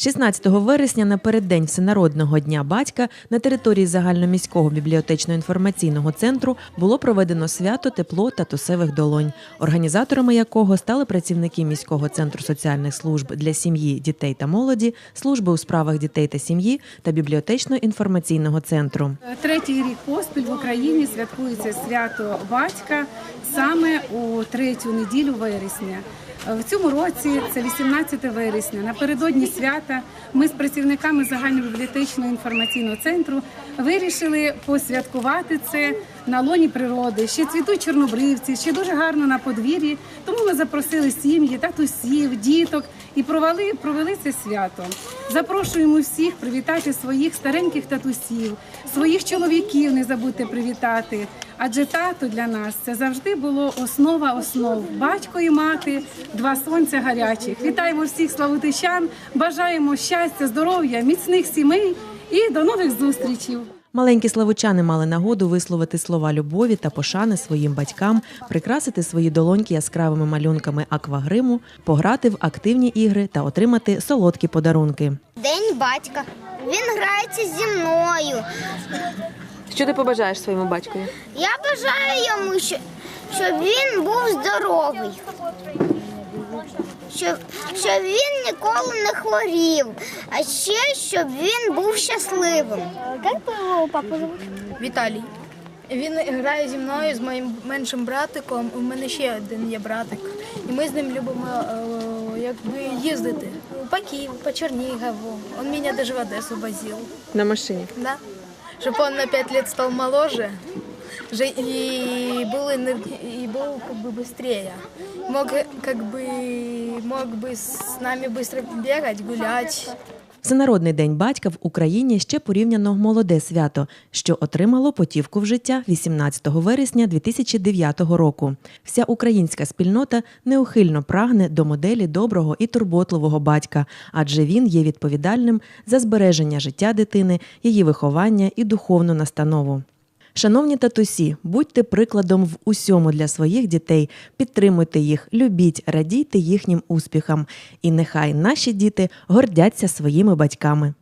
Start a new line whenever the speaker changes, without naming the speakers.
16 вересня напереддень Всенародного дня батька на території загальноміського бібліотечно-інформаційного центру було проведено свято тепло татусевих долонь, організаторами якого стали працівники міського центру соціальних служб для сім'ї, дітей та молоді, служби у справах дітей та сім'ї та бібліотечно-інформаційного центру.
Третій рік поспіль в Україні святкується свято батька саме у третю неділю вересня. В цьому році це 18 вересня. Напередодні свята ми з працівниками загальнобібліотечного інформаційного центру вирішили посвяткувати це на лоні природи. Ще цвітуть чорнобривці, ще дуже гарно на подвір'ї. Тому ми запросили сім'ї, татусів, діток і провели, провели це свято. Запрошуємо всіх привітати своїх стареньких татусів, своїх чоловіків. Не забудьте привітати. Адже тато для нас це завжди було основа основ. Батько і мати, два сонця гарячих. Вітаємо всіх славутичан, бажаємо щастя, здоров'я, міцних сімей і до нових зустрічей.
Маленькі славучани мали нагоду висловити слова любові та пошани своїм батькам, прикрасити свої долоньки яскравими малюнками аквагриму, пограти в активні ігри та отримати солодкі подарунки.
День батька. Він грається зі мною.
Що ти побажаєш своєму батькові?
Я бажаю йому, щоб він був здоровий. Щоб, щоб він ніколи не хворів, а ще щоб він був щасливим. Як твого папу зовут?
Віталій. Він грає зі мною з моїм меншим братиком. У мене ще один є братик. І ми з ним любимо е, якби їздити по Києву, по Чернігову. Он мене навіть в Одесу возив.
На машині.
Да? Щоб он на 5 лет стал моложе же- и был, энерги- и был как бы быстрее. Мог как бы мог бы с нами быстро бегать, гулять.
Всенародний день батька в Україні ще порівняно молоде свято, що отримало потівку в життя 18 вересня 2009 року. Вся українська спільнота неухильно прагне до моделі доброго і турботливого батька, адже він є відповідальним за збереження життя дитини, її виховання і духовну настанову. Шановні татусі, будьте прикладом в усьому для своїх дітей, підтримуйте їх, любіть, радійте їхнім успіхам. І нехай наші діти гордяться своїми батьками.